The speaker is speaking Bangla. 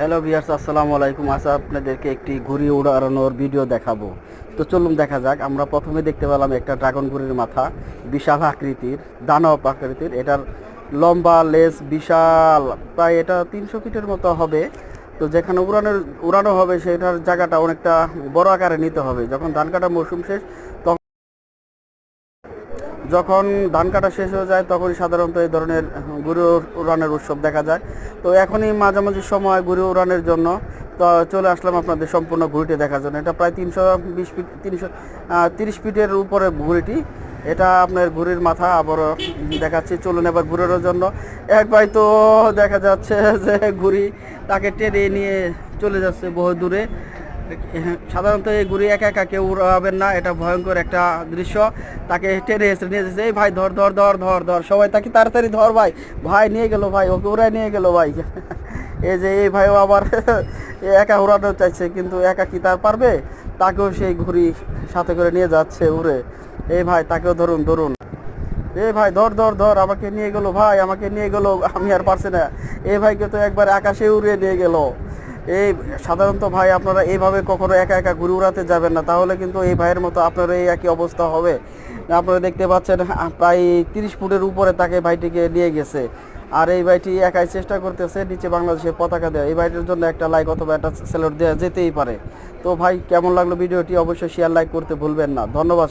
হ্যালো বিয়ার্স আসসালামু আলাইকুম। আজকে আপনাদেরকে একটি ঘুড়ি উড়ানোর ভিডিও দেখাবো। তো চলুন দেখা যাক, আমরা প্রথমে দেখতে পেলাম একটা ড্রাগন ঘুড়ির মাথা, বিশাল আকৃতির, দানব আকৃতির। এটার লম্বা লেজ বিশাল, প্রায় এটা তিনশো ফিটের মতো হবে। তো যেখানে উড়ানোর উড়ানো হবে, সেটার জায়গাটা অনেকটা বড় আকারে নিতে হবে। যখন ধান কাটা মৌসুম শেষ, তখন যখন ধান কাটা শেষ হয়ে যায়, তখনই সাধারণত এই ধরনের গরু উড়ানের উৎসব দেখা যায়। তো এখনই মাঝামাঝি সময় গরু উড়ানের জন্য, তো চলে আসলাম আপনাদের সম্পূর্ণ ঘুড়িটি দেখার জন্য। এটা প্রায় তিনশো বিশ ফিট, তিনশো তিরিশ ফিটের উপরে ঘুড়িটি। এটা আপনার ঘুড়ির মাথা আবারও দেখাচ্ছি, চলুন এবার ঘুরের জন্য। এক ভাই তো দেখা যাচ্ছে যে ঘুড়ি তাকে টেনে নিয়ে চলে যাচ্ছে বহু দূরে। সাধারণত এই ঘুড়ি একা একা কেউ উড়াবেন না, এটা ভয়ঙ্কর একটা দৃশ্য। তাকে টেনে এসে নিয়ে যাচ্ছে এই ভাই, ধর ধর ধর ধর ধর। সবাই তাকে তাড়াতাড়ি, ধর ভাই ভাই, নিয়ে গেল ভাই, ওকে উড়াই নিয়ে গেল ভাই। এই যে, এই ভাইও আবার এ একা উড়ানো চাইছে, কিন্তু একা কি তার পারবে? তাকেও সেই ঘুড়ি সাথে করে নিয়ে যাচ্ছে উড়ে। এই ভাই, তাকেও ধরুন ধরুন। এ ভাই, ধর ধর ধর, আমাকে নিয়ে গেলো ভাই, আমাকে নিয়ে গেলো, আমি আর পারছি না। এই ভাইকে তো একবার আকাশে উড়িয়ে নিয়ে গেল। এই সাধারণত ভাই আপনারা এইভাবে কখনো একা একা ঘুরে উড়াতে যাবেন না, তাহলে কিন্তু এই ভাইয়ের মতো আপনার এই একই অবস্থা হবে। আপনারা দেখতে পাচ্ছেন প্রায় তিরিশ ফুটের উপরে তাকে ভাইটিকে নিয়ে গেছে। আর এই ভাইটি একাই চেষ্টা করতেছে নিচে বাংলাদেশের পতাকা দেওয়া। এই ভাইটির জন্য একটা লাইক অথবা একটা সেলর দেওয়া যেতেই পারে। তো ভাই, কেমন লাগল ভিডিওটি? অবশ্যই শেয়ার লাইক করতে ভুলবেন না। ধন্যবাদ।